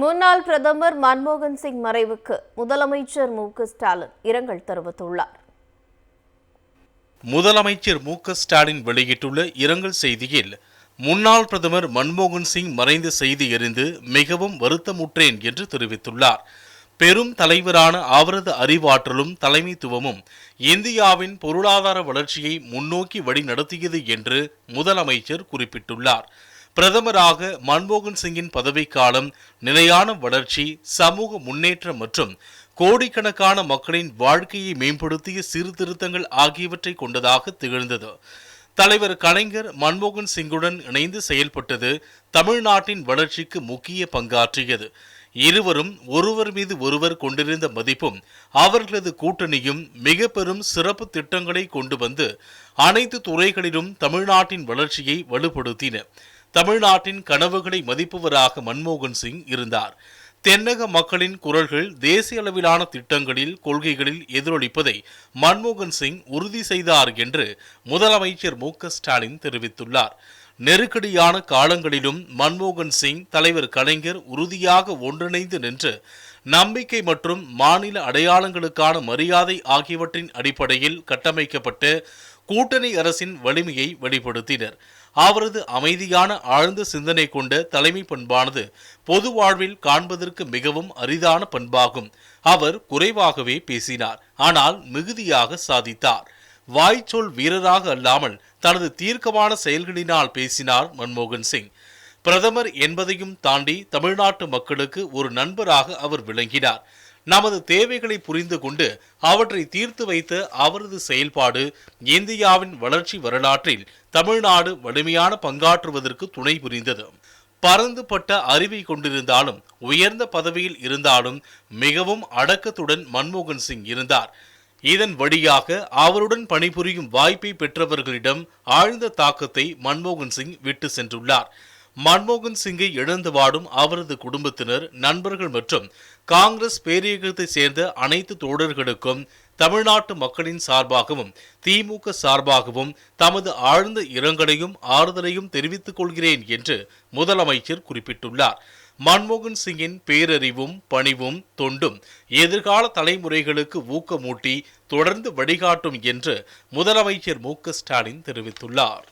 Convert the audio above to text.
முன்னாள் பிரதமர் மன்மோகன் சிங் மறைவுக்கு முதலமைச்சர் மு ஸ்டாலின் இரங்கல் தெரிவித்துள்ளார். முதலமைச்சர் மு ஸ்டாலின் வெளியிட்டுள்ள இரங்கல் செய்தியில் முன்னாள் பிரதமர் மன்மோகன் சிங் மறைந்த செய்தி அறிந்து மிகவும் வருத்தமுற்றேன் என்று தெரிவித்துள்ளார். பெரும் தலைவரான அவரது அறிவாற்றலும் தலைமைத்துவமும் இந்தியாவின் பொருளாதார வளர்ச்சியை முன்னோக்கி வழிநடத்தியது என்று முதலமைச்சர் குறிப்பிட்டுள்ளார். பிரதமராக மன்மோகன் சிங்கின் பதவிக்காலம் நிலையான வளர்ச்சி சமூக முன்னேற்றம் மற்றும் கோடிக்கணக்கான மக்களின் வாழ்க்கையை மேம்படுத்திய சீர்திருத்தங்கள் ஆகியவற்றை கொண்டதாக திகழ்ந்தது. தலைவர் கலைஞர் மன்மோகன் சிங்குடன் இணைந்து செயல்பட்டது தமிழ்நாட்டின் வளர்ச்சிக்கு முக்கிய பங்காற்றியது. இருவரும் ஒருவர் மீது ஒருவர் கொண்டிருந்த மதிப்பும் அவர்களது கூட்டணியும் மிக பெரும் சிறப்பு திட்டங்களை கொண்டு வந்து அனைத்து துறைகளிலும் தமிழ்நாட்டின் வளர்ச்சியை வலுப்படுத்தின. தமிழ்நாட்டின் கனவுகளை மதிப்பவராக மன்மோகன் சிங் இருந்தார். தென்னக மக்களின் குரல்கள் தேசிய அளவிலான திட்டங்களில் கொள்கைகளில் எதிரொலிப்பதை மன்மோகன் சிங் உறுதி செய்தார் என்று முதலமைச்சர் மு ஸ்டாலின் தெரிவித்துள்ளார். நெருக்கடியான காலங்களிலும் மன்மோகன் சிங் தலைவர் கலைஞர் உறுதியாக ஒன்றிணைந்து நின்று நம்பிக்கை மற்றும் மாநில அடையாளங்களுக்கான மரியாதை ஆகியவற்றின் அடிப்படையில் கட்டமைக்கப்பட்டு கூட்டணி அரசின் வலிமையை வெளிப்படுத்தினர். அவரது அமைதியான ஆழ்ந்த சிந்தனை கொண்ட தலைமை பண்பானது பொது வாழ்வில் காண்பதற்கு மிகவும் அரிதான பண்பாகும். அவர் குறைவாகவே பேசினார். ஆனால் மிகுதியாக சாதித்தார். வாய்ச்சொல் வீரராக அல்லாமல் தனது தீர்க்கமான செயல்களினால் பேசினார் மன்மோகன் சிங். பிரதமர் என்பதையும் தாண்டி தமிழ்நாட்டு மக்களுக்கு ஒரு நண்பராக அவர் விளங்கினார். நமது தேவைகளை புரிந்து கொண்டு அவற்றை தீர்த்து வைத்த அவரது செயல்பாடு இந்தியாவின் வளர்ச்சி வரலாற்றில் தமிழ்நாடு வலிமையான பங்காற்றுவதற்கு துணை புரிந்தது. பரந்துபட்ட அறிவை கொண்டிருந்தாலும் உயர்ந்த பதவியில் இருந்தாலும் மிகவும் அடக்கத்துடன் மன்மோகன் சிங் இருந்தார். இதன் வழியாக அவருடன் பணிபுரியும் வாய்ப்பை பெற்றவர்களிடம் ஆழ்ந்த தாக்கத்தை மன்மோகன் சிங் விட்டு சென்றுள்ளார். மன்மோகன் சிங்கை இழந்து வாடும் அவரது குடும்பத்தினர் நண்பர்கள் மற்றும் காங்கிரஸ் பேரியக்கத்தை சேர்ந்த அனைத்து தோழர்களுக்கும் தமிழ்நாட்டு மக்களின் சார்பாகவும் திமுக சார்பாகவும் தமது ஆழ்ந்த இரங்கலையும் ஆறுதலையும் தெரிவித்துக் கொள்கிறேன் என்று முதலமைச்சர் குறிப்பிட்டுள்ளார். மன்மோகன் சிங்கின் பேரறிவும் பணிவும் தொண்டும் எதிர்கால தலைமுறைகளுக்கு ஊக்கமூட்டி தொடர்ந்து வழிகாட்டும் என்று முதலமைச்சர் மு ஸ்டாலின் தெரிவித்துள்ளார்.